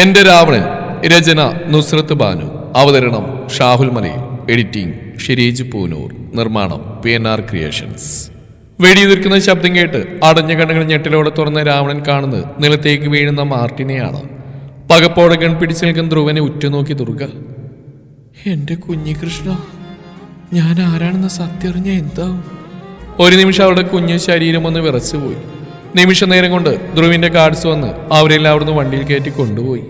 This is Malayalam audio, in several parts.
എന്റെ രാവണൻ രചന നുസ്രത്ത് ബാനു. അവതരണം ഷാഹുൽ മലയിൽ എഡിറ്റിംഗ് ഷിരീജ് പൂനൂർ. നിർമ്മാണം പി എൻ ആർ ക്രിയേഷൻസ്. വെടിയുതിർക്കുന്ന ശബ്ദം കേട്ട് അടഞ്ഞ കണ്ണുകൾ ഞെട്ടിലോടെ തുറന്ന രാവണൻ കാണുന്നത് നിലത്തേക്ക് വീഴുന്ന മാർട്ടിനെയാണ്. പകപ്പോടെ ഗൺ പിടിച്ചു നിൽക്കുന്ന ധ്രുവനെ ഉറ്റുനോക്കി ദുർഗ എന്റെ കുഞ്ഞി കൃഷ്ണ ഞാൻ ആരാണെന്ന് സത്യറിഞ്ഞ എന്താവും? ഒരു നിമിഷം അവളുടെ കുഞ്ഞു ശരീരം ഒന്ന് വിറച്ചുപോയി. നിമിഷ നേരം കൊണ്ട് ധ്രുവിന്റെ കാർഡ്സ് വന്ന് അവരെല്ലാം അവിടുന്ന് വണ്ടിയിൽ കയറ്റി കൊണ്ടുപോയി.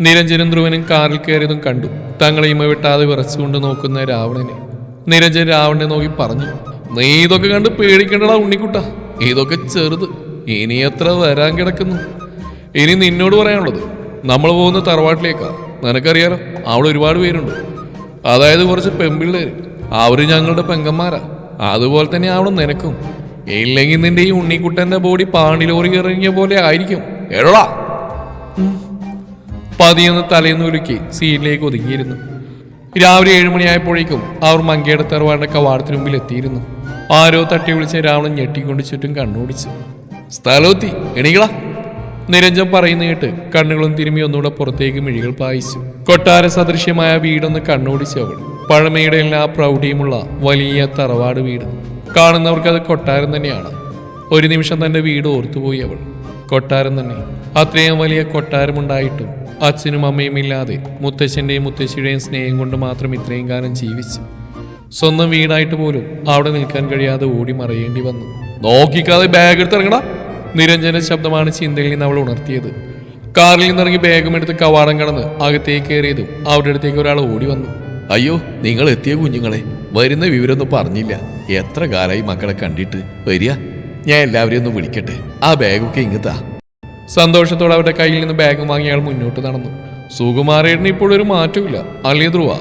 നിരഞ്ജനും ധ്രുവനും കാറിൽ കയറിയതും കണ്ടു. തങ്ങളെ ഇമ വെട്ടാതെ വിറച്ചുകൊണ്ട് നോക്കുന്ന രാവണനെ. നിരഞ്ജൻ രാവണനെ നോക്കി പറഞ്ഞു നീ ഇതൊക്കെ കണ്ട് പേടിക്കേണ്ടടാ ഉണ്ണിക്കുട്ട. ഇതൊക്കെ ചെറുത്. ഇനി എത്ര വരാൻ കിടക്കുന്നു? ഇനി നിന്നോട് പറയാനുള്ളത് നമ്മൾ പോകുന്ന തറവാട്ടിലേക്കാ. നിനക്കറിയാലോ അവിടെ ഒരുപാട് പേരുണ്ട്. അതായത് കുറച്ച് പെമ്പിള്ളേര്. അവർ ഞങ്ങളുടെ പെങ്കന്മാരാ അതുപോലെ തന്നെ അവിടെ നിനക്കും. ഇല്ലെങ്കിൽ നിന്റെ ഈ ഉണ്ണിക്കുട്ടന്റെ ബോഡി പാണ്ടിലോറി ഇറങ്ങിയ പോലെ ആയിരിക്കും. എഴടാ പതിയെന്ന് തലേന്ന് ഉരുക്കി സീനിലേക്ക് ഒതുങ്ങിയിരുന്നു. രാവിലെ ഏഴുമണിയായപ്പോഴേക്കും അവർ മങ്കയുടെ തറവാടിന്റെ കവാടത്തിന് മുമ്പിൽ എത്തിയിരുന്നു. ആരോ തട്ടി വിളിച്ച രാവണൻ ഞെട്ടിക്കൊണ്ട് ചുറ്റും കണ്ണോടിച്ചു. സ്ഥലമെത്തി എണീകളാ നിരഞ്ജൻ പറയുന്ന കേട്ട് കണ്ണുകളും തിരുമ്മി ഒന്നുകൂടെ പുറത്തേക്ക് മിഴികൾ പായിച്ചു. കൊട്ടാര സദൃശ്യമായ വീടൊന്ന് കണ്ണോടിച്ചു അവൾ. പഴമയുടെ എല്ലാ പ്രൗഢിയുമുള്ള വലിയ തറവാട് വീട്. കാണുന്നവർക്ക് അത് കൊട്ടാരം തന്നെയാണ്. ഒരു നിമിഷം തന്റെ വീട് ഓർത്തുപോയി അവൾ. കൊട്ടാരം തന്നെ. അത്രയും വലിയ കൊട്ടാരമുണ്ടായിട്ടും അച്ഛനും അമ്മയും ഇല്ലാതെ മുത്തശ്ശന്റെയും മുത്തശ്ശിയുടെയും സ്നേഹം കൊണ്ട് മാത്രം ഇത്രയും കാലം ജീവിച്ചു. സ്വന്തം വീടായിട്ട് പോലും അവിടെ നിൽക്കാൻ കഴിയാതെ ഓടി മറയേണ്ടി വന്നു. നോക്കിക്കാതെ ബാഗ് എടുത്തിറങ്ങണ നിരഞ്ജന ശബ്ദമാണ് ചിന്തയിൽ നിന്ന് അവൾ ഉണർത്തിയത്. കാറിൽ നിന്നിറങ്ങി ബാഗും എടുത്ത് കവാടം കടന്ന് അകത്തേക്ക് കയറിയതും അവരുടെ അടുത്തേക്ക് ഒരാൾ ഓടി വന്നു. അയ്യോ നിങ്ങൾ എത്തിയ കുഞ്ഞുങ്ങളെ. വരുന്ന വിവരമൊന്നും പറഞ്ഞില്ല. എത്ര കാലായി മക്കളെ കണ്ടിട്ട്? വരിക. ഞാൻ എല്ലാവരെയും ഒന്ന് വിളിക്കട്ടെ. ആ ബാഗൊക്കെ ഇങ്ങത്താ. സന്തോഷത്തോടെ അവരുടെ കയ്യിൽ നിന്ന് ബാഗ് വാങ്ങി അയാൾ മുന്നോട്ട് നടന്നു. സുകുമാരേട്ടന് ഇപ്പോഴൊരു മാറ്റമില്ല അല്ലേ ധ്രുവ?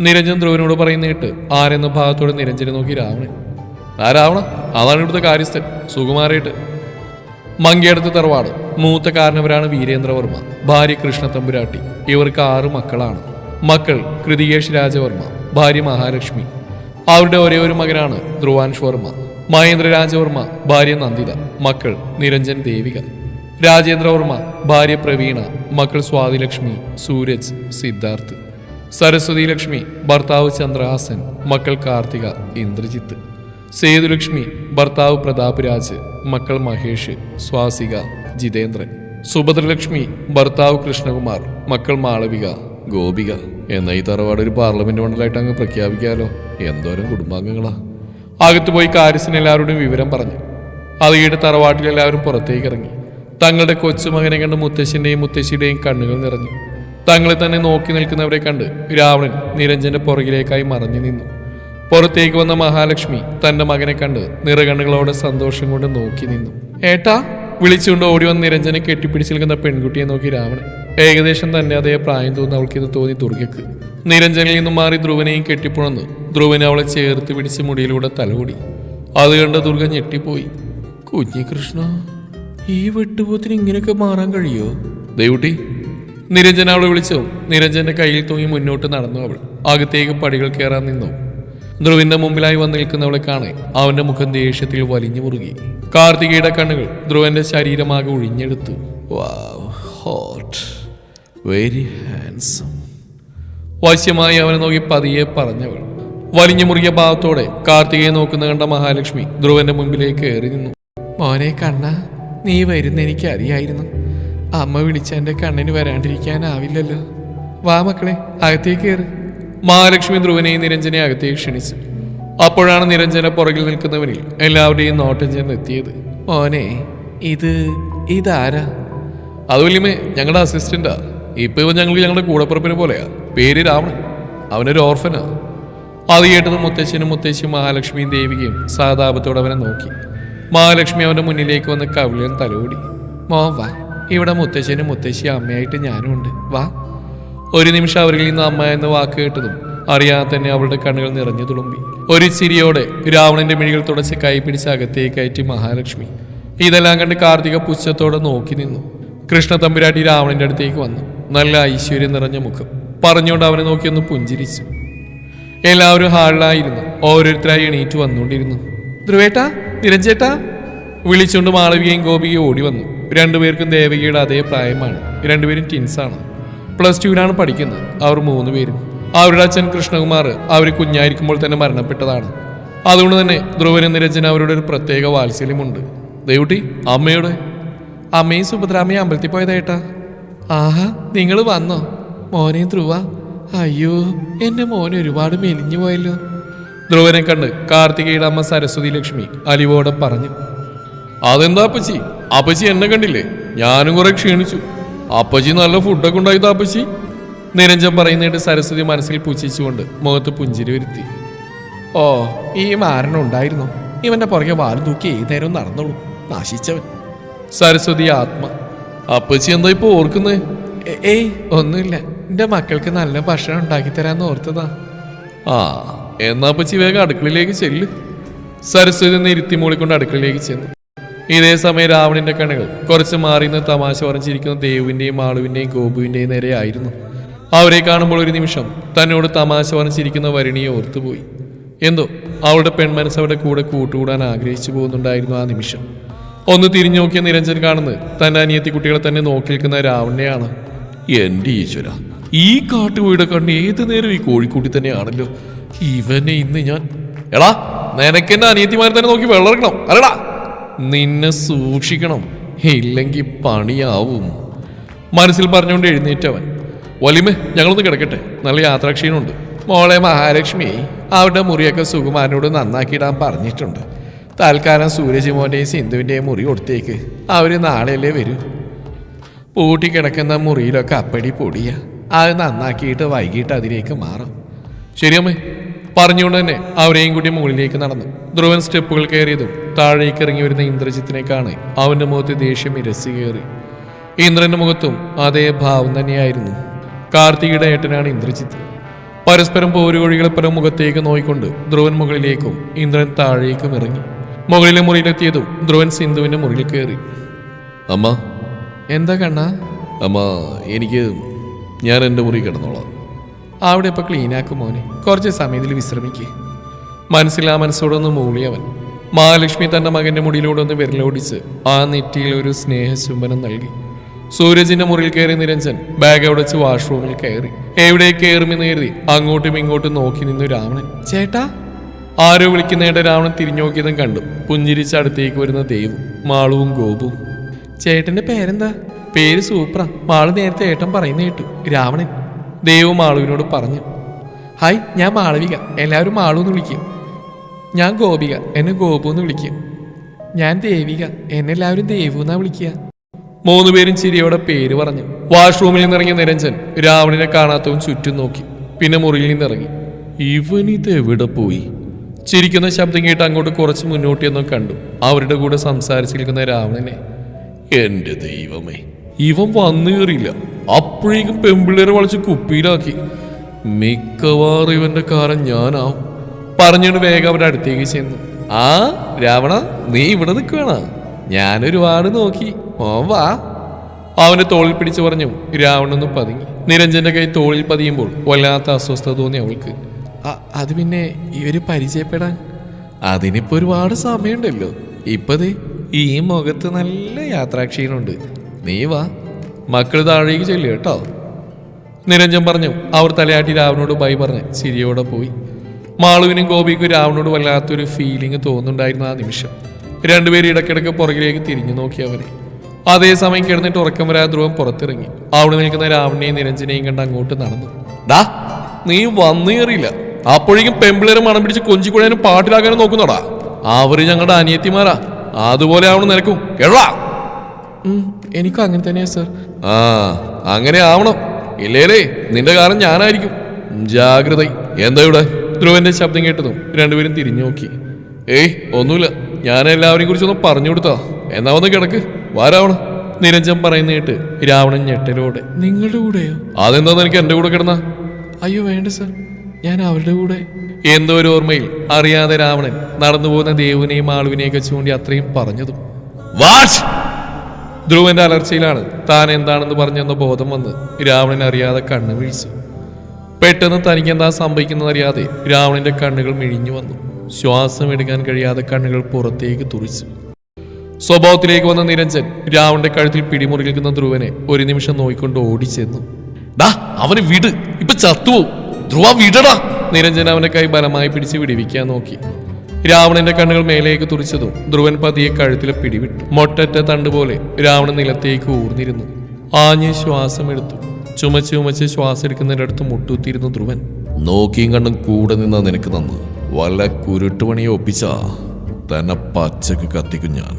നിരഞ്ജൻ ധ്രുവനോട് പറയുന്ന കേട്ട് ആരെന്ന ഭാഗത്തോടെ നിരഞ്ജനെ നോക്കി രാവണൻ. ആ രാവണ അതാണ് ഇവിടുത്തെ കാര്യസ്ഥൻ സുകുമാരേട്ട്. മങ്കിയടുത്ത് തറവാട്. മൂത്ത കാരണവരാണ് വീരേന്ദ്രവർമ്മ. ഭാര്യ കൃഷ്ണ തമ്പുരാട്ടി ഇവർക്ക് ആറ് മക്കളാണ്. മക്കൾ കൃതികേഷ് രാജവർമ്മ. ഭാര്യ മഹാലക്ഷ്മി. അവരുടെ ഒരേ ഒരു മകനാണ് ധ്രുവാൻഷ് വർമ്മ മഹേന്ദ്ര രാജവർമ്മ ഭാര്യ നന്ദിത മക്കൾ നിരഞ്ജൻ ദേവിക. രാജേന്ദ്രവർമ്മ ഭാര്യ പ്രവീണ മക്കൾ സ്വാതിലക്ഷ്മി സൂരജ് സിദ്ധാർത്ഥ്. സരസ്വതി ലക്ഷ്മി ഭർത്താവ് ചന്ദ്രഹാസൻ മക്കൾ കാർത്തിക ഇന്ദ്രജിത്ത്. സേതുലക്ഷ്മി ഭർത്താവ് പ്രതാപ് രാജ് മക്കൾ മഹേഷ് സ്വാസിക ജിതേന്ദ്രൻ. സുഭദ്രലക്ഷ്മി ഭർത്താവ് കൃഷ്ണകുമാർ മക്കൾ മാളവിക ഗോപിക. എന്ന ഈ തറവാട് ഒരു പാർലമെന്റ് മണ്ഡലമായിട്ട് അങ്ങ് പ്രഖ്യാപിക്കാലോ? എന്തോരം കുടുംബാംഗങ്ങളാ. അകത്ത് പോയി കാരിസിന് എല്ലാവരോടും വിവരം പറഞ്ഞു. അത് കേട്ട് തറവാട്ടിൽ എല്ലാവരും പുറത്തേക്ക് ഇറങ്ങി. തങ്ങളുടെ കൊച്ചുമകനെ കണ്ട് മുത്തശ്ശിന്റെയും മുത്തശ്ശിയുടെയും കണ്ണുകൾ നിറഞ്ഞു. തങ്ങളെ തന്നെ നോക്കി നിൽക്കുന്നവരെ കണ്ട് രാവണൻ നിരഞ്ജന്റെ പുറകിലേക്കായി മറഞ്ഞു നിന്നു. പുറത്തേക്ക് വന്ന മഹാലക്ഷ്മി തന്റെ മകനെ കണ്ട് നിറകണ്ണുകളോടെ സന്തോഷം കൊണ്ട് നോക്കി നിന്നു. ഏട്ടാ വിളിച്ചുകൊണ്ട് ഓടി വന്ന് നിരഞ്ജനെ കെട്ടിപ്പിടിച്ച് നിൽക്കുന്ന പെൺകുട്ടിയെ നോക്കി രാവണൻ ഏകദേശം തന്നെ അതേ പ്രായം തോന്നുന്ന അവൾക്ക് ഇത് തോന്നി ദുർഗയ്ക്ക്. നിരഞ്ജനിൽ നിന്നും മാറി ധ്രുവനെയും കെട്ടിപ്പുണർന്നു ധ്രുവനെ അവളെ ചേർത്ത് പിടിച്ച് മുടിയിലൂടെ തലോടി അത് കണ്ട ദുർഗ ഞെട്ടിപ്പോയി. കുഞ്ഞി കൃഷ്ണ ഈ വെട്ടുപോത്തിന് ഇങ്ങനെയൊക്കെ മാറാൻ കഴിയോ? ദൈവട്ടി. നിരഞ്ജൻ അവളെ വിളിച്ചു. നിരഞ്ജന്റെ കയ്യിൽ തൂങ്ങി മുന്നോട്ട് നടന്നു അവൾ. അകത്തേക്ക് പടികൾ കയറാൻ നിന്നു. ധ്രുവിന്റെ മുമ്പിലായി വന്ന് നിൽക്കുന്നവളെ കാണെ. അവന്റെ മുഖം ദേഷ്യത്തിൽ വലിഞ്ഞു മുറുകി. കാർത്തികയുടെ കണ്ണുകൾ ധ്രുവന്റെ ശരീരമാകെ ഒഴിഞ്ഞെടുത്തു. ഹോട്ട് വെരി ഹാൻസം വശ്യമായി അവനെ നോക്കി പതിയെ പറഞ്ഞവൾ. വലിഞ്ഞു മുറിയ ഭാവത്തോടെ കാർത്തികയെ നോക്കുന്ന കണ്ട മഹാലക്ഷ്മി ധ്രുവന്റെ മുമ്പിലേക്ക് കയറി നിന്നു. മോനെ കണ്ണ നീ വരുന്ന എനിക്ക് അറിയായിരുന്നു. അമ്മ വിളിച്ച എന്റെ കണ്ണിന് വരാണ്ടിരിക്കാനാവില്ലല്ലോ. വാ മക്കളെ അകത്തേക്ക് കയറി. മഹാലക്ഷ്മി ധ്രുവനെയും നിരഞ്ജനെ അകത്തേക്ക് ക്ഷണിച്ചു. അപ്പോഴാണ് നിരഞ്ജന പുറകിൽ നിൽക്കുന്നവനിൽ എല്ലാവരുടെയും നോട്ടം ചെന്ന് എത്തിയത് മോനെ ഇത് ഇതാരാ? അത് വല്യമേ ഞങ്ങളുടെ അസിസ്റ്റന്റാ ഇപ്പൊ ഇവൻ ഞങ്ങൾ ഞങ്ങളുടെ കൂടപ്പുറപ്പിനെ പോലെയാ. പേര് രാവണൻ. അവനൊരു ഓർഫനാ അത് കേട്ടത് മുത്തശ്ശനും മുത്തശ്ശിയും മഹാലക്ഷ്മിയും ദേവികയും സഹതാപത്തോടെ അവനെ നോക്കി. മഹാലക്ഷ്മി അവന്റെ മുന്നിലേക്ക് വന്ന് കവിളിയൻ തലോടി. മോ വാ. ഇവിടെ മുത്തശ്ശനും മുത്തശ്ശിയും അമ്മയായിട്ട് ഞാനും ഉണ്ട്. വാ. ഒരു നിമിഷം അവരിൽ നിന്ന് അമ്മ എന്ന വാക്ക് കേട്ടതും അറിയാതെ തന്നെ അവളുടെ കണ്ണുകൾ നിറഞ്ഞു തുളുമ്പി. ഒരു ചിരിയോടെ രാവണന്റെ മിഴികൾ തുടച്ച് കൈ പിടിച്ച് അകത്തേക്ക് കയറ്റി മഹാലക്ഷ്മി. ഇതെല്ലാം കണ്ട് കാർത്തിക പുച്ഛത്തോടെ നോക്കി നിന്നു. കൃഷ്ണ തമ്പുരാട്ടി രാവണന്റെ അടുത്തേക്ക് വന്നു. നല്ല ഐശ്വര്യം നിറഞ്ഞ മുഖം. പറഞ്ഞുകൊണ്ട് അവനെ നോക്കി ഒന്ന് പുഞ്ചിരിച്ചു. എല്ലാവരും ഹാളിലായിരുന്നു. ഓരോരുത്തരായി എണീറ്റ് വന്നുകൊണ്ടിരുന്നു. ധ്രുവേട്ടാ നിരഞ്ജേട്ടാ. വിളിച്ചുകൊണ്ട് മാളവികയും ഗോപികയും ഓടി വന്നു. രണ്ടുപേർക്കും ദേവകിയുടെ അതേ പ്രായമാണ്. രണ്ടുപേരും ടിൻസാണ് പ്ലസ് ടുവിലാണ് പഠിക്കുന്നത്. അവർ മൂന്ന് പേരും. അവരുടെ അച്ഛൻ കൃഷ്ണകുമാർ അവർ കുഞ്ഞായിരിക്കുമ്പോൾ തന്നെ മരണപ്പെട്ടതാണ്. അതുകൊണ്ട് തന്നെ ധ്രുവനും നിരഞ്ജന അവരുടെ ഒരു പ്രത്യേക വാത്സല്യമുണ്ട്. ദേവുട്ടി അമ്മയോട്. അമ്മയും സുഭദ്രാമ്മയും അമ്പലത്തിൽ പോയതേട്ടാ ആഹാ നിങ്ങൾ വന്നോ. മോനെ ധ്രുവ. അയ്യോ എന്റെ മോനെ ഒരുപാട് മെലിഞ്ഞു പോയല്ലോ. ധ്രുവനെ കണ്ട് കാർത്തികയുടെ അമ്മ സരസ്വതി ലക്ഷ്മി അലിവോടെ പറഞ്ഞു അതെന്താ അപ്പച്ചി? അപ്പച്ചി എന്നെ കണ്ടില്ലേ? ഞാനും കുറെ ക്ഷീണിച്ചു. അപ്പച്ചി നല്ല ഫുഡൊക്കെ ഉണ്ടായി അപ്പച്ചി. നിരഞ്ജൻ പറയുന്നിട്ട് സരസ്വതി മനസ്സിൽ പുച്ഛിച്ചുകൊണ്ട് മുഖത്ത് പുഞ്ചിരി വരുത്തി. ഓ ഈ മാരണം ഉണ്ടായിരുന്നു. ഇവന്റെ പുറകെ വാലും തൂക്കി ഏത് നേരവും നടന്നോളൂ. നാശിച്ചവൻ. സരസ്വതി ആത്മ അപ്പച്ചി എന്താ ഇപ്പൊ ഓർക്കുന്നേ? ഏയ് ഒന്നുമില്ല. എന്റെ മക്കൾക്ക് നല്ല ഭക്ഷണം ഉണ്ടാക്കി തരാന്ന് ഓർത്തതാ. ആ എന്നാ അപ്പച്ചി വേഗം അടുക്കളയിലേക്ക് ചെല്ല്. സരസ്വതി ഇരുത്തി മൂളിക്കൊണ്ട് അടുക്കളയിലേക്ക് ചെന്നു. ഇതേ സമയം രാവണിന്റെ കണ്ണുകൾ കുറച്ച് മാറി നിന്ന് തമാശ പറഞ്ഞിരിക്കുന്ന ദേവുവിന്റെയും മാളുവിന്റെയും ഗോപുവിന്റെയും നേരെയായിരുന്നു അവരെ കാണുമ്പോൾ ഒരു നിമിഷം തന്നോട് തമാശ പറഞ്ഞിരിക്കുന്ന വരുണിയെ ഓർത്തുപോയി. എന്തോ അവളുടെ പെൺമനസ് അവരുടെ കൂടെ കൂട്ടുകൂടാൻ ആഗ്രഹിച്ചു പോകുന്നുണ്ടായിരുന്നു ആ നിമിഷം. ഒന്ന് തിരിഞ്ഞു നോക്കിയ നിരഞ്ജൻ കാണുന്നത് തന്റെ അനിയത്തി കുട്ടികളെ തന്നെ നോക്കി നിൽക്കുന്ന രാവണ്യാണ് എന്റെ ഈശ്വര ഈ കാട്ടുകോഴിയുടെ കണ്ണ് ഏത് നേരം ഈ കോഴിക്കൂട്ടി തന്നെയാണല്ലോ. ഇവനെ ഇന്ന് ഞാൻ എടാ നിനക്ക് എന്റെ അനിയത്തിമാരെ തന്നെ നോക്കി വെള്ളറക്കണം. അല്ലടാ നിന്നെ സൂക്ഷിക്കണം. ഇല്ലെങ്കിൽ പണിയാവും. മനസ്സിൽ പറഞ്ഞുകൊണ്ട് എഴുന്നേറ്റവൻ. വലിമേ ഞങ്ങളൊന്ന് കിടക്കട്ടെ. നല്ല യാത്രാക്ഷീണമുണ്ട്. മോളെ മഹാലക്ഷ്മി അവരുടെ മുറിയൊക്കെ സുകുമാരനോട് നന്നാക്കിയിടാൻ പറഞ്ഞിട്ടുണ്ട്. തൽക്കാലം സൂരജ് മോന്റെയും സിന്ധുവിന്റെയും മുറി കൊടുത്തേക്ക്. അവർ നാളെയല്ലേ വരൂ? പൂട്ടിക്കിടക്കുന്ന മുറിയിലൊക്കെ അപ്പടി പൊടിയ. അത് നന്നാക്കിയിട്ട് വൈകിട്ട് അതിലേക്ക് മാറും. ശരിയമ്മേ പറഞ്ഞുകൊണ്ട് തന്നെ അവരെയും കൂടി മുകളിലേക്ക് നടന്നു. ധ്രുവൻ സ്റ്റെപ്പുകൾ കയറിയതും താഴേക്ക് ഇറങ്ങി വരുന്ന ഇന്ദ്രജിത്തിനെ കാണെ അവന്റെ മുഖത്ത് ദേഷ്യം ഇരസി കയറി. ഇന്ദ്രന്റെ മുഖത്തും അതേ ഭാവം തന്നെയായിരുന്നു. കാർത്തികയുടെ ഏട്ടനാണ് ഇന്ദ്രജിത്ത്. പരസ്പരം പോരുകൊഴികളെ പല മുഖത്തേക്ക് നോയിക്കൊണ്ട് ധ്രുവൻ മുകളിലേക്കും ഇന്ദ്രൻ താഴേക്കും ഇറങ്ങി. മുകളിലെ മുറിയിലെത്തിയതും ധ്രുവൻ സിന്ധുവിന്റെ മുറിയിൽ കയറി. അമ്മ. എന്താ കണ്ണ? അമ്മ എനിക്ക് ഞാൻ എന്റെ മുറി കിടന്നോളാം. അവിടെ ഇപ്പൊ ക്ലീനാക്കും മോനെ. കുറച്ച് സമയത്തിൽ വിശ്രമിക്കുക മനസ്സിലാ മനസ്സോടൊന്ന് മൂളിയവൻ മഹാലക്ഷ്മി തന്റെ മകന്റെ മുടിയിലൂടെ ഒന്ന് വിരലോടിച്ച് ആ നെറ്റിയിൽ ഒരു സ്നേഹചുംബനം നൽകി. സൂരജിന്റെ മുറിയിൽ കയറി നിരഞ്ജൻ ബാഗ് അടച്ച് വാഷ്റൂമിൽ കയറി. എവിടെ കയറുമെന്ന് കരുതി അങ്ങോട്ടും ഇങ്ങോട്ടും നോക്കി നിന്നു രാവണൻ. ചേട്ടാ ആരോ വിളിക്കുന്നേണ്ട രാവണൻ തിരിഞ്ഞു നോക്കിയതും കണ്ടു. പുഞ്ചിരിച്ച് അടുത്തേക്ക് വരുന്ന ദേവും മാളുവും ഗോപുവും. ചേട്ടന്റെ പേരെന്താ? പേര് സൂപ്ര. മാളു നേരത്തെ ഏട്ടൻ പറയുന്ന കേട്ടു. രാവണൻ. ദേവ് മാളുവിനോട് പറഞ്ഞു ഹായ് ഞാൻ മാളവിക. എല്ലാവരും മാളു എന്ന് വിളിക്കും. ഞാൻ ഗോപിക. എന്നെ ഗോപു എന്ന് വിളിക്കും. ഞാൻ ദേവിക. എന്നെല്ലാവരും ദേവു എന്നാ വിളിക്കുക. മൂന്നുപേരും ചിരിയോടെ പേര് പറഞ്ഞു. വാഷ്റൂമിൽ നിന്നിറങ്ങിയ നിരഞ്ജൻ രാവണിനെ കാണാത്തവൻ ചുറ്റും നോക്കി. പിന്നെ മുറിയിൽ നിന്നിറങ്ങി. ഇവനിത് എവിടെ പോയി? ചിരിക്കുന്ന ശബ്ദം കേട്ട് അങ്ങോട്ട് കുറച്ച് മുന്നോട്ട് എന്നോ കണ്ടു. അവരുടെ കൂടെ സംസാരിച്ചിരിക്കുന്ന രാവണനെ. എന്റെ ദൈവമേ ഇവൻ വന്നു കയറിയില്ല. അപ്പോഴേക്കും പെമ്പിള്ളേരെ വളച്ച് കുപ്പിയിലാക്കി. മിക്കവാറും ഇവന്റെ കാരം ഞാനാവും പറഞ്ഞുകൊണ്ട് വേഗം അവരുടെ അടുത്തേക്ക് ചെന്നു. ആ രാവണ നീ ഇവിടെ നിൽക്കുകയാണ ഞാനൊരുപാട് നോക്കി. ഓ വാ. അവന്റെ തോളിൽ പിടിച്ചു പറഞ്ഞു. രാവണൊന്ന് പതുങ്ങി. നിരഞ്ജന്റെ കൈ തോളിൽ പതിയുമ്പോൾ വല്ലാത്ത അസ്വസ്ഥത തോന്നി അവൾക്ക്. "അ- അത് പിന്നെ ഇവർ പരിചയപ്പെടാൻ അതിനിപ്പോ ഒരുപാട് സമയമുണ്ടല്ലോ. ഇപ്പതേ ഈ മുഖത്ത് നല്ല യാത്രാക്ഷീണുണ്ട്. നീ വാ മക്കൾ താഴേക്ക് ചെല്ലു കേട്ടോ. നിരഞ്ജൻ പറഞ്ഞു അവർ തലയാട്ടി രാവണോട് ബൈ പറഞ്ഞ് ചിരിയോടെ പോയി. മാളുവിനും ഗോപിക്കും രാവണോട് വല്ലാത്തൊരു ഫീലിംഗ് തോന്നുന്നുണ്ടായിരുന്നു ആ നിമിഷം. രണ്ടുപേരും ഇടക്കിടക്ക് പുറകിലേക്ക് തിരിഞ്ഞു നോക്കി അവനെ. അതേസമയം കിടന്നിട്ട് ഉറക്കം വരാ ധ്രുവം പുറത്തിറങ്ങി. അവിടെ നിൽക്കുന്ന രാവണനെയും നിരഞ്ജനെയും കണ്ട് അങ്ങോട്ട് നടന്നു. ഡാ നീ വന്നു കയറിയില്ല. അപ്പോഴേക്കും പെമ്പിളേരെ മണം പിടിച്ച് കൊഞ്ചിക്കുഴയാനും പാട്ടിലാക്കാനും നോക്കുന്നടാ. അവർ ഞങ്ങളുടെ അനിയത്തിമാരാ. അതുപോലെ ആവണം നിനക്കും. കേളാ എനിക്കും അങ്ങനെ തന്നെയാ സർ. ആ അങ്ങനെ ആവണം. ഇല്ലേലേ നിന്റെ കാരണം ഞാനായിരിക്കും. ജാഗ്രത. എന്താ ഇവിടെ? ധ്രുവന്റെ ശബ്ദം കേട്ടതും രണ്ടുപേരും തിരിഞ്ഞു നോക്കി. ഏയ് ഒന്നുമില്ല. ഞാൻ എല്ലാവരെയും കുറിച്ചൊന്നും പറഞ്ഞു കൊടുത്താ. എന്നാ വന്ന് കിടക്ക്. വാരാവണം നിരഞ്ജൻ പറയുന്ന കേട്ട് രാവണൻ ഞെട്ടലോടെ. നിങ്ങളുടെ കൂടെയോ? അതെന്താ നിനക്ക് എന്റെ കൂടെ കിടന്ന? അയ്യോ വേണ്ട സർ. ഞാൻ അവരുടെ കൂടെ. എന്തോ ഒരു ഓർമ്മയിൽ അറിയാതെ രാവണൻ നടന്നു പോകുന്ന ദേവുനെയും ആളുവിനെയൊക്കെ ചൂണ്ടി അത്രയും പറഞ്ഞതും. വാച്ച് ധ്രുവന്റെ അലർച്ചയിലാണ് താൻ എന്താണെന്ന് പറഞ്ഞെന്ന ബോധം വന്ന് രാവണൻ അറിയാതെ കണ്ണു വീഴ്ചു. പെട്ടെന്ന് തനിക്ക് എന്താ സംഭവിക്കുന്നത് അറിയാതെ രാവണന്റെ കണ്ണുകൾ മിഴിഞ്ഞു വന്നു. ശ്വാസം എടുക്കാൻ കഴിയാതെ കണ്ണുകൾ പുറത്തേക്ക് തുറിച്ചു. സ്വഭാവത്തിലേക്ക് വന്ന നിരഞ്ജൻ രാവണന്റെ കഴുത്തിൽ പിടിമുറിക്കുന്ന ധ്രുവനെ ഒരു നിമിഷം നോയിക്കൊണ്ട് ഓടിച്ചെന്നു. ഡാ അവന് വിട്. ഇപ്പൊ ചത്തുപോകും ധ്രുവ വിടടാ. നിരഞ്ജൻ അവന്റെ കൈ ബലമായി പിടിച്ച് വിടിവിക്കാൻ നോക്കി. രാവണന്റെ കണ്ണുകൾ മേലേക്ക് തുറിച്ചതും ധ്രുവൻ പതിയെ കഴുത്തിലെ പിടിവിട്ടു. മൊട്ടറ്റ തണ്ട് പോലെ രാവണൻ നിലത്തേക്ക് ഊർന്നിരുന്നു. ആഞ്ഞ് ശ്വാസമെടുത്തു. ചുമച്ച് ചുമച്ച് ശ്വാസം എടുക്കുന്നതിന്റെ അടുത്ത് മുട്ടുത്തിരുന്നു ധ്രുവൻ. നോക്കിയും കണ്ണും കൂടെ നിന്ന നിനക്ക് നന്ന് വല്ല കുരുട്ടുപണിയെ ഒപ്പിച്ച? തന്നെ പച്ചക്ക് കത്തിക്കും ഞാൻ.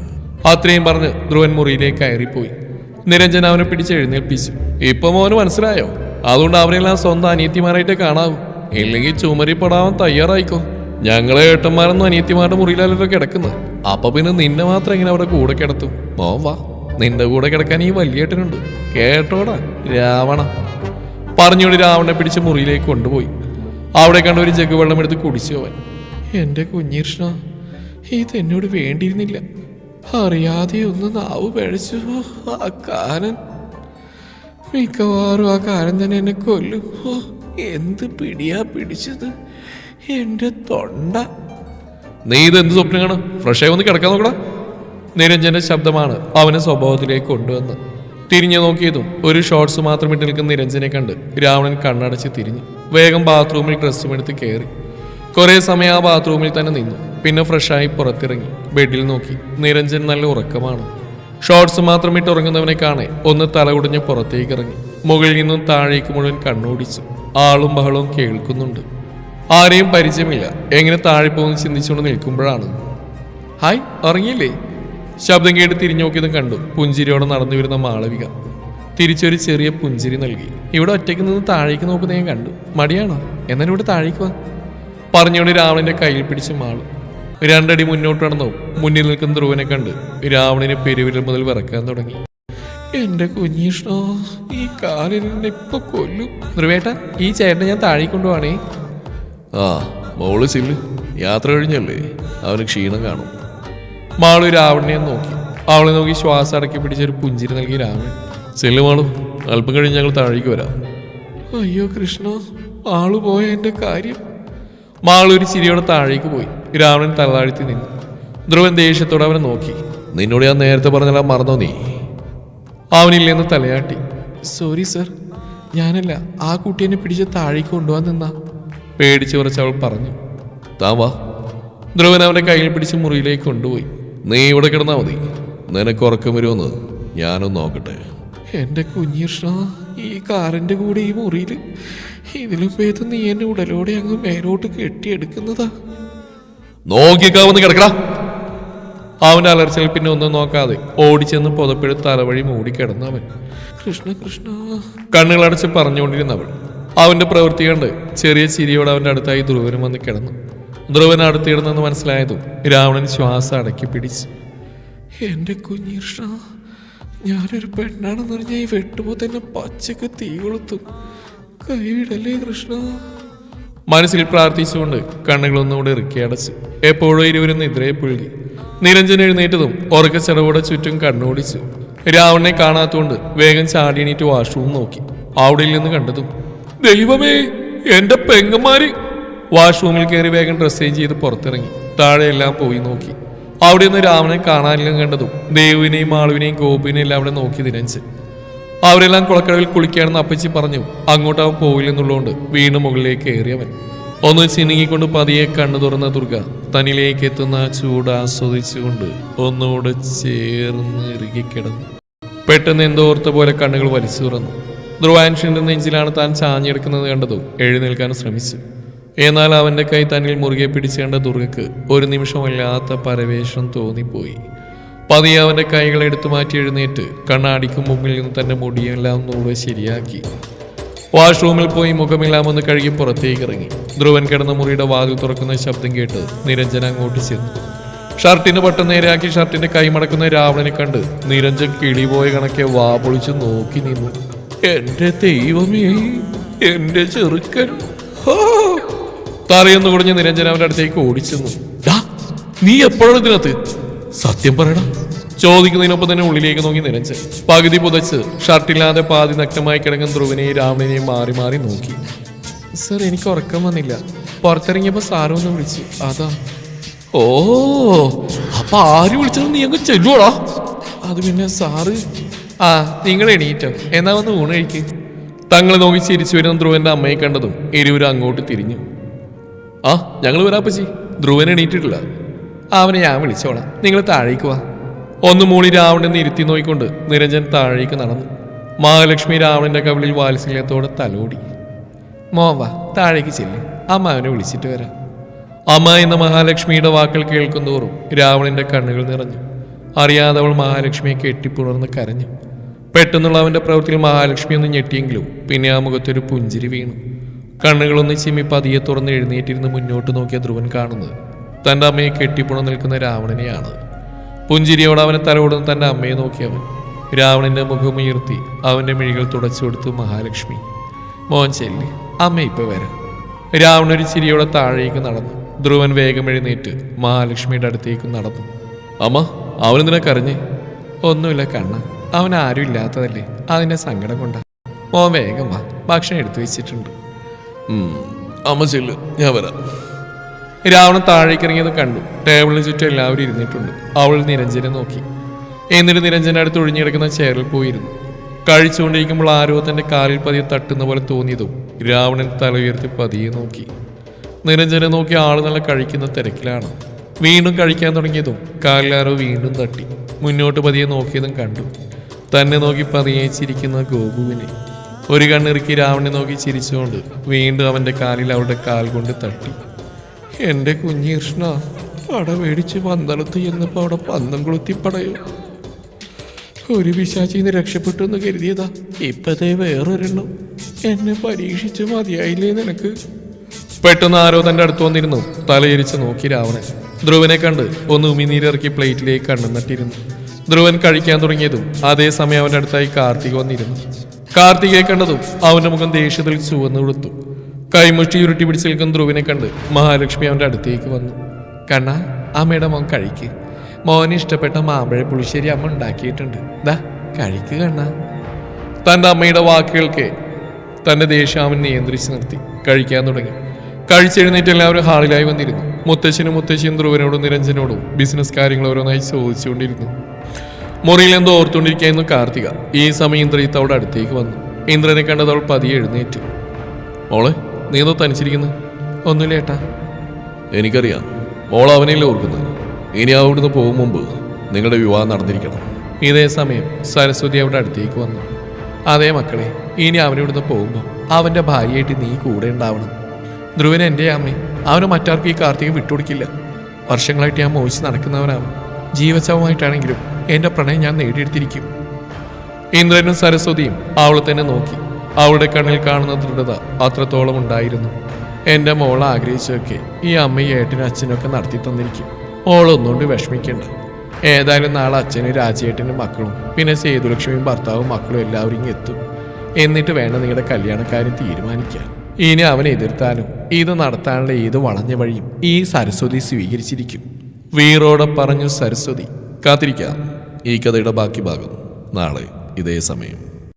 അത്രയും പറഞ്ഞ് ധ്രുവൻ മുറിയിലേക്ക് കയറിപ്പോയി. നിരഞ്ജൻ അവനെ പിടിച്ച് എഴുന്നേൽപ്പിച്ചു. ഇപ്പൊ മോന് മനസ്സിലായോ? അതുകൊണ്ട് അവരെല്ലാം സ്വന്തം അനിയത്തിമാരായിട്ട് കാണാവൂ. ഇല്ലെങ്കിൽ ചുമരിപ്പെടാൻ തയ്യാറായിക്കോ. ഞങ്ങളെ ഏട്ടന്മാരൊന്നും അനിയത്തിമാരുടെ മുറിയിലല്ലോ കിടക്കുന്നത്. അപ്പൊ പിന്നെ നിന്നെ മാത്രം ഇങ്ങനെ അവിടെ കൂടെ കിടത്തും. ഓ വാ. നിന്റെ കൂടെ കിടക്കാൻ ഈ വലിയേട്ടനുണ്ട് കേട്ടോടാ രാവണ. പറഞ്ഞുകൊണ്ട് രാവണനെ പിടിച്ച് മുറിയിലേക്ക് കൊണ്ടുപോയി. അവിടെ കണ്ട ഒരു ജഗ് വെള്ളം എടുത്ത് കുടിച്ചു അവൻ. എന്റെ കുഞ്ഞീർഷ്ണ ഇത് എന്നോട് വേണ്ടിയിരുന്നില്ല. അറിയാതെ ഒന്ന് നാവ് പഴച്ചു. ആ കാരൻ മിക്കവാറും ആ കാരൻ തന്നെ എന്നെ കൊല്ലും. എന്ത് പിടിയാ പിടിച്ചത്? എന്റെ തൊണ്ട. നീ ഇത് എന്ത് സ്വപ്നം ഫ്രഷ് ആയി ഒന്ന് കിടക്കാൻ നോക്കടാ. നിരഞ്ജന്റെ ശബ്ദമാണ് അവനെ സ്വഭാവത്തിലേക്ക് കൊണ്ടുവന്ന്. തിരിഞ്ഞു നോക്കിയതും ഒരു ഷോർട്സ് മാത്രം ഇട്ട് നിൽക്കുന്ന നിരഞ്ജനെ കണ്ട് രാവണൻ കണ്ണടച്ച് തിരിഞ്ഞു. വേഗം ബാത്റൂമിൽ ഡ്രസ്സും എടുത്ത് കയറി കുറെ സമയം ആ ബാത്റൂമിൽ തന്നെ നിന്നു. പിന്നെ ഫ്രഷായി പുറത്തിറങ്ങി. ബെഡിൽ നോക്കി. നിരഞ്ജൻ നല്ല ഉറക്കമാണ്. ഷോർട്സ് മാത്രം ഇട്ട് ഉറങ്ങുന്നവനെ കാണെ. ഒന്ന് തലകുടഞ്ഞ് പുറത്തേക്ക് ഇറങ്ങി. മുകളിൽ നിന്നും താഴേക്ക് മുഴുവൻ കണ്ണോടിച്ചു. ആളും ബഹളവും കേൾക്കുന്നുണ്ട്. ആരെയും പരിചയമില്ല. എങ്ങനെ താഴെ പോകുന്നു ചിന്തിച്ചുകൊണ്ട് നിൽക്കുമ്പോഴാണ്. ഹായ് ഉറങ്ങിയില്ലേ? ശബ്ദം കേട്ട് തിരിഞ്ഞു നോക്കിയതും കണ്ടു. പുഞ്ചിരിയോടെ നടന്നു വരുന്ന മാളവിക. തിരിച്ചൊരു ചെറിയ പുഞ്ചിരി നൽകി. ഇവിടെ ഒറ്റയ്ക്ക് നിന്ന് താഴേക്ക് നോക്കുന്ന ഞാൻ കണ്ടു. മടിയാണോ? എന്നാലും ഇവിടെ താഴേക്ക് വാ. പറഞ്ഞുകൊണ്ട് രാവണന്റെ കയ്യിൽ പിടിച്ച് മാളു. രണ്ടടി മുന്നോട്ട് നടന്നു. മുന്നിൽ നിൽക്കുന്ന ധ്രുവനെ കണ്ട് രാവണിനെ പെരുവിരൽ മുതൽ വിറക്കാൻ തുടങ്ങി. എന്റെ കുഞ്ഞീഷ്ണോ ഈ കാലിൽ എന്നെ ഇപ്പൊ കൊല്ലും? ധ്രുവേട്ട ഈ ചേട്ടനെ ഞാൻ താഴെ കൊണ്ടുപോവാണേ. ആ മോൾ ചില്ല്. യാത്ര കഴിഞ്ഞല്ലേ? അവന് ക്ഷീണം കാണും. മാളു രാവണനെ നോക്കി. അവളെ നോക്കി ശ്വാസം അടക്കി പിടിച്ചൊരു പുഞ്ചിരി നൽകി രാവണൻ. ചെല്ലു മാളു അല്പം കഴിഞ്ഞ് ഞങ്ങൾ താഴേക്ക് വരാം. അയ്യോ കൃഷ്ണ ആൾ പോയ എന്റെ കാര്യം. മാളു ഒരു ചിരിയോടെ താഴേക്ക് പോയി. രാവണൻ തലതാഴ്ത്തി നിന്നു. ധ്രുവൻ ദേഷ്യത്തോടെ അവനെ നോക്കി. നിന്നോട് ഞാൻ നേരത്തെ പറഞ്ഞാൽ മറന്നോ നീ? അവനില്ലെന്ന് തലയാട്ടി. സോറി സർ ഞാനല്ല ആ കുട്ടി എന്നെ പിടിച്ച് താഴേക്ക് കൊണ്ടുപോകാൻ നിന്ന. പേടിച്ച് കുറച്ച് അവൾ പറഞ്ഞു. താൻ വാ. ധ്രുവൻ അവന്റെ കയ്യിൽ പിടിച്ച് മുറിയിലേക്ക് കൊണ്ടുപോയി. നീ ഇവിടെ കിടന്നാ മതി. നിനക്ക് ഉറക്കം വരുമെന്ന് ഞാനൊന്ന് നോക്കട്ടെ. എന്റെ കുഞ്ഞിഷ്ണ ഈ കാറിന്റെ കൂടെ ഈ മുറിയിൽ ഇതിലും ഭേദം നീ എന്നെ ഉടലോടെ അങ്ങ് മേലോട്ട് കെട്ടിയെടുക്കുന്നതാ. നോക്കിക്കാവുന്ന കിടക്കടാ. അവന്റെ അലർച്ചയിൽ പിന്നെ ഒന്നും നോക്കാതെ ഓടിച്ചെന്ന് പുതപ്പെടുത്ത് തലവഴി മൂടിക്കിടന്നവൻ കൃഷ്ണ കൃഷ്ണ. കണ്ണുകളടച്ച് പറഞ്ഞുകൊണ്ടിരുന്ന അവൾ അവന്റെ പ്രവൃത്തി കണ്ട് ചെറിയ ചിരിയോടെ അവന്റെ അടുത്തായി ധ്രുവനും വന്ന് കിടന്നു. ധ്രുവൻ അടുത്തിടുന്നെന്ന് മനസ്സിലായതും രാവണൻ ശ്വാസം അടക്കി പിടിച്ചു. എന്റെ കുഞ്ഞീർഷ ഞാനൊരു പെണ്ണാണെന്ന് പറഞ്ഞ ഈ വെട്ടുപോ തന്നെ പച്ചക്ക് തീ കൊളുത്തും. കൈവിടല്ലേ കൃഷ്ണ? മനസ്സിൽ പ്രാർത്ഥിച്ചുകൊണ്ട് കണ്ണുകളൊന്നുകൂടെ ഇറുക്കി അടച്ചു. എപ്പോഴും ഇരുവരും നിദ്രയെ പുഴുകി. നിരഞ്ജൻ എഴുന്നേറ്റതും ഉറക്കച്ചടവോടെ ചുറ്റും കണ്ണോടിച്ചു. രാവണനെ കാണാത്തോണ്ട് വേഗം ചാടി എണീറ്റ് വാഷ്റൂം നോക്കി. അവിടെ നിന്ന് കണ്ടതും ദൈവമേ എന്റെ പെങ്ങന്മാര്. വാഷ്റൂമിൽ കയറി വേഗം ഡ്രസ് ചേഞ്ച് ചെയ്ത് പുറത്തിറങ്ങി. താഴെയെല്ലാം പോയി നോക്കി. അവിടെ നിന്ന് രാവണനെ കാണാനില്ലെന്ന് കണ്ടതും ദേവുവിനെയും മാളുവിനെയും ഗോപുവിനെയും എല്ലാം അവിടെ നോക്കി നിരഞ്ജൻ. അവരെല്ലാം കുളക്കടവിൽ കുളിക്കുകയാണെന്ന് അപ്പച്ചി പറഞ്ഞു. അങ്ങോട്ട് അവൻ പോവില്ലെന്നുള്ളതുകൊണ്ട് വീണ്ടും മുകളിലേക്ക് കയറിയവൻ. ഒന്ന് ചിനുങ്ങിക്കൊണ്ട് പതിയെ കണ്ണു തുറന്ന ദുർഗ തന്നിലേക്ക് എത്തുന്ന ചൂട് ആസ്വദിച്ചുകൊണ്ട് ഒന്നുകൂടെ ചേർന്ന് ഇറുകിക്കിടന്നു പെട്ടെന്ന് എന്തോ ഓർത്ത പോലെ കണ്ണുകൾ വലിച്ചു തുറന്നു. ധ്രുവാൻഷിന്റെ നെഞ്ചിലാണ് താൻ ചാഞ്ഞെടുക്കുന്നത് കണ്ടതും? എഴുന്നേൽക്കാൻ ശ്രമിച്ചു. എന്നാൽ അവന്റെ കൈ തന്നിൽ മുറുകെ പിടിച്ചേണ്ട ദുർഗക്ക് ഒരു നിമിഷം വല്ലാത്ത പരവേഷം തോന്നിപ്പോയി. പതിയെ അവന്റെ കൈകൾ എടുത്തു മാറ്റി എഴുന്നേറ്റ് കണ്ണാടിക്ക് മുമ്പിൽ നിന്ന് തന്റെ മുടിയെല്ലാം ഒന്നുകൂടെ ശരിയാക്കി. വാഷ്റൂമിൽ പോയി മുഖമെല്ലാം കഴുകി പുറത്തേക്ക് ഇറങ്ങി. ധ്രുവൻ കിടന്ന മുറിയുടെ വാതിൽ തുറക്കുന്ന ശബ്ദം കേട്ട് നിരഞ്ജൻ അങ്ങോട്ട് ചെന്നു. ഷർട്ടിന് ബട്ടൺ നേരെയാക്കി ഷർട്ടിന്റെ കൈമടക്കുന്ന രാവണനെ കണ്ട് നിരഞ്ജൻ കിളിപോയ കണക്കെ വാ പൊളിച്ച് നോക്കി നിന്നു. എന്റെ ദൈവമേ എന്റെ ചെറുക്കൻ. തറയെന്ന് കുടിഞ്ഞ് നിരഞ്ജൻ അവന്റെ അടുത്തേക്ക് ഓടിച്ചെന്നു. "ഡാ, നീ എപ്പോഴും ഇതിനകത്ത്? സത്യം പറയടാ ചോദിക്കുന്നതിനൊപ്പം തന്നെ ഉള്ളിലേക്ക് നോക്കി നിരഞ്ച് പകുതി പുതച്ച് ഷർട്ടില്ലാതെ പാതി നഗ്നമായി കിടക്കുന്ന ധ്രുവനെയും രാമനെയും മാറി മാറി നോക്കി. സർ എനിക്ക് ഉറക്കം വന്നില്ല. പുറത്തിറങ്ങിയപ്പോൾ സാറൊന്ന് വിളിച്ചു. അതാ. ഓ അപ്പൊ ആര് വിളിച്ചത്? നീ അങ്ങ് ചെല്ലുവാടാ. അത് പിന്നെ സാറ്. ആ നിങ്ങൾ എണീറ്റോ. എന്നാ വന്ന് ഊണ് കഴിക്ക്. തങ്ങൾ നോക്കി ചിരിച്ചു വരുന്ന ധ്രുവന്റെ അമ്മയെ കണ്ടതും ഇരുവരും അങ്ങോട്ട് തിരിഞ്ഞു. ആ ഞങ്ങൾ വരാപ്പച്ചി ധ്രുവൻ എണീറ്റിട്ടില്ല. അവനെ ഞാൻ വിളിച്ചോളാം. നിങ്ങൾ താഴേക്ക് വാ. ഒന്ന് മൂളി രാവണനെ ഇരുത്തി നോയിക്കൊണ്ട് നിരഞ്ജൻ താഴേക്ക് നടന്നു. മഹാലക്ഷ്മി രാവണന്റെ കവിളിൽ വാത്സല്യത്തോടെ തലോടി. മോവ താഴേക്ക് ചെല്ല്. അമ്മ അവനെ വിളിച്ചിട്ട് വരാം. അമ്മ എന്ന മഹാലക്ഷ്മിയുടെ വാക്കുകൾ കേൾക്കുന്തോറും രാവണന്റെ കണ്ണുകൾ നിറഞ്ഞു. അറിയാതെ അവൾ മഹാലക്ഷ്മിയെ കെട്ടിപ്പുണർന്ന് കരഞ്ഞു. പെട്ടെന്നുള്ള അവന്റെ പ്രവൃത്തിയിൽ മഹാലക്ഷ്മി ഒന്ന് ഞെട്ടിയെങ്കിലും പിന്നെ ആ മുഖത്തൊരു പുഞ്ചിരി വീണു. കണ്ണുകളൊന്ന് ചിമ്മി പതിയെ തുറന്ന് എഴുന്നേറ്റിരുന്ന് മുന്നോട്ട് നോക്കിയ ധ്രുവൻ കാണുന്നത് തന്റെ അമ്മയെ കെട്ടിപ്പുണർ നിൽക്കുന്ന രാവണനെയാണ്. പുഞ്ചിരിയോടെ അവനെ തലോടുന്ന തന്റെ അമ്മയെ നോക്കിയവൻ രാവണന്റെ മുഖം ഉയർത്തി അവന്റെ മിഴികൾ തുടച്ചു കൊടുത്തു മഹാലക്ഷ്മി. മോൻ ചെല്ലി അമ്മ ഇപ്പൊ വരാം. രാവണ ഒരു ചിരിയോടെ താഴേക്ക് നടന്നു. ധ്രുവൻ വേഗം എഴുന്നേറ്റ് മഹാലക്ഷ്മിയുടെ അടുത്തേക്ക് നടന്നു. അമ്മ അവനെന്തിനാ കരഞ്ഞേ? ഒന്നുമില്ല കണ്ണ അവൻ ആരും ഇല്ലാത്തതല്ലേ? അതിന്റെ സങ്കടം കൊണ്ടാ. മോൻ വേഗം വാ ഭക്ഷണം എടുത്തു വെച്ചിട്ടുണ്ട്. അമ്മ ചെല്ലു ഞാൻ വരാം. രാവണൻ താഴേക്ക് ഇറങ്ങിയത് കണ്ടു. ടേബിളിന് ചുറ്റും എല്ലാവരും ഇരുന്നിട്ടുണ്ട്. അവൾ നിരഞ്ജനെ നോക്കി. എന്നിട്ട് നിരഞ്ജന അടുത്ത് ഒഴിഞ്ഞിടക്കുന്ന ചെയറിൽ പോയിരുന്നു. കഴിച്ചുകൊണ്ടിരിക്കുമ്പോൾ ആരോ തന്റെ കാലിൽ പതിയെ തട്ടുന്ന പോലെ തോന്നിയതും രാവണൻ തല ഉയർത്തി പതിയെ നോക്കി. നിരഞ്ജനെ നോക്കി ആൾ നല്ല കഴിക്കുന്ന തിരക്കിലാണ്. വീണ്ടും കഴിക്കാൻ തുടങ്ങിയതും ആരോ വീണ്ടും തട്ടി. മുന്നോട്ട് പതിയെ നോക്കിയതും കണ്ടു. തന്നെ നോക്കി പതിയെ ചിരിക്കുന്ന ഗോപുവിനെ ഒരു കണ്ണിറുക്കി രാവണനെ നോക്കി ചിരിച്ചുകൊണ്ട് വീണ്ടും അവന്റെ കാലിൽ അവളുടെ കാൽ കൊണ്ട് തട്ടി. എന്റെ കുഞ്ഞി കൃഷ്ണ പട മേടിച്ച് പന്തളത്ത് ചെന്നപ്പോ അവിടെ പന്തം കൊളുത്തി പടയോ ഒരു പിശാചിന്ന് രക്ഷപ്പെട്ടു എന്ന് കരുതിയതാ. ഇപ്പതേ വേറൊരെണ്ണം. എന്നെ പരീക്ഷിച്ച് മതിയായില്ലേ നിനക്ക്? പെട്ടെന്ന് ആരോ തന്റെ അടുത്ത് വന്നിരുന്നു. തലയിരിച്ച് നോക്കി രാവണൻ. ധ്രുവനെ കണ്ട് ഒന്ന് ഉമിനീരിറക്കി പ്ലേറ്റിലേക്ക് കണ്ണു നട്ടിരുന്നു. ധ്രുവൻ കഴിക്കാൻ തുടങ്ങിയതും അതേസമയം അവന്റെ അടുത്തായി കാർത്തിക വന്നിരുന്നു. കാർത്തികയെ കണ്ടതും അവന്റെ മുഖം ദേഷ്യത്തിൽ ചുവന്നു കൊടുത്തു കൈമുഷ്ടി ഉരുട്ടി പിടിച്ച് നിൽക്കുന്ന ധ്രുവിനെ കണ്ട് മഹാലക്ഷ്മി അവന്റെ അടുത്തേക്ക് വന്നു. കണ്ണ അമ്മയുടെ മോൻ കഴിക്ക്. മോന് ഇഷ്ടപ്പെട്ട മാമ്പഴ പുളിശ്ശേരി അമ്മ ഉണ്ടാക്കിയിട്ടുണ്ട്. ദാ കഴിക്ക് കണ്ണ. തന്റെ അമ്മയുടെ വാക്കുകൾക്ക് തന്റെ ദേഷ്യം അവൻ നിയന്ത്രിച്ച് നിർത്തി. കഴിക്കാൻ തുടങ്ങി. കഴിച്ചെഴുന്നേറ്റ് എല്ലാവരും ഹാളിലായി വന്നിരുന്നു. മുത്തശ്ശനും മുത്തശ്ശിയും ധ്രുവനോടും നിരഞ്ജനോടും ബിസിനസ് കാര്യങ്ങൾ ഓരോന്നായി ചോദിച്ചുകൊണ്ടിരുന്നു. മുറിയിൽ എന്തോ ഓർത്തുകൊണ്ടിരിക്കുകയായിരുന്നു കാർത്തിക. ഈ സമയം ഇന്ദ്രജിത്ത് അവളുടെ അടുത്തേക്ക് വന്നു. ഇന്ദ്രനെ കണ്ടത് അവൾ പതിയെ എഴുന്നേറ്റു. മോളെ നീ എന്തോ തനിച്ചിരിക്കുന്നു ഒന്നുമില്ല ഏട്ടാ. എനിക്കറിയാം. മോൾ അവനെയല്ലേ ഓർക്കുന്നത്. ഇനി അവിടുന്ന് പോകും മുമ്പ് നിങ്ങളുടെ വിവാഹം നടന്നിരിക്കണം. ഇതേ സമയം സരസ്വതി അവിടെ അടുത്തേക്ക് വന്നു. അതേ മക്കളെ ഇനി അവനിവിടുന്ന് പോകുമ്പോൾ അവന്റെ ഭാര്യയായിട്ട് നീ കൂടെ ഉണ്ടാവണം. ധ്രുവൻ എന്റെ അമ്മേ അവന് മറ്റാർക്കും ഈ കാർത്തിക വിട്ടുകൊടുക്കില്ല. വർഷങ്ങളായിട്ട് ഞാൻ മോഹിച്ച് നടക്കുന്നവനാണ്. ജീവശവമായിട്ടാണെങ്കിലും എന്റെ പ്രണയം ഞാൻ നേടിയെടുത്തിരിക്കും. ഇന്ദ്രനും സരസ്വതിയും അവളെ തന്നെ നോക്കി. അവളുടെ കണ്ണിൽ കാണുന്ന ദൃഢത അത്രത്തോളം ഉണ്ടായിരുന്നു. എന്റെ മോൾ ആഗ്രഹിച്ചതൊക്കെ ഈ അമ്മയും ഏട്ടനും അച്ഛനൊക്കെ നടത്തി തന്നിരിക്കും. ഓളൊന്നുകൊണ്ട് വിഷമിക്കണ്ട. ഏതായാലും നാളെ അച്ഛനും രാജേട്ടനും മക്കളും പിന്നെ സേതുലക്ഷ്മിയും ഭർത്താവും മക്കളും എല്ലാവരും ഇങ്ങ് എത്തും. എന്നിട്ട് വേണം നിങ്ങളുടെ കല്യാണക്കാരും തീരുമാനിക്കാൻ. ഇനി അവൻ എതിർത്താലും ഇത് നടത്താനുള്ള ഏത് വളഞ്ഞ വഴിയും ഈ സരസ്വതി സ്വീകരിച്ചിരിക്കും. വീറോടെ പറഞ്ഞു സരസ്വതി കാത്തിരിക്കാം. ഈ കഥയുടെ ബാക്കി ഭാഗം നാളെ ഇതേ സമയം.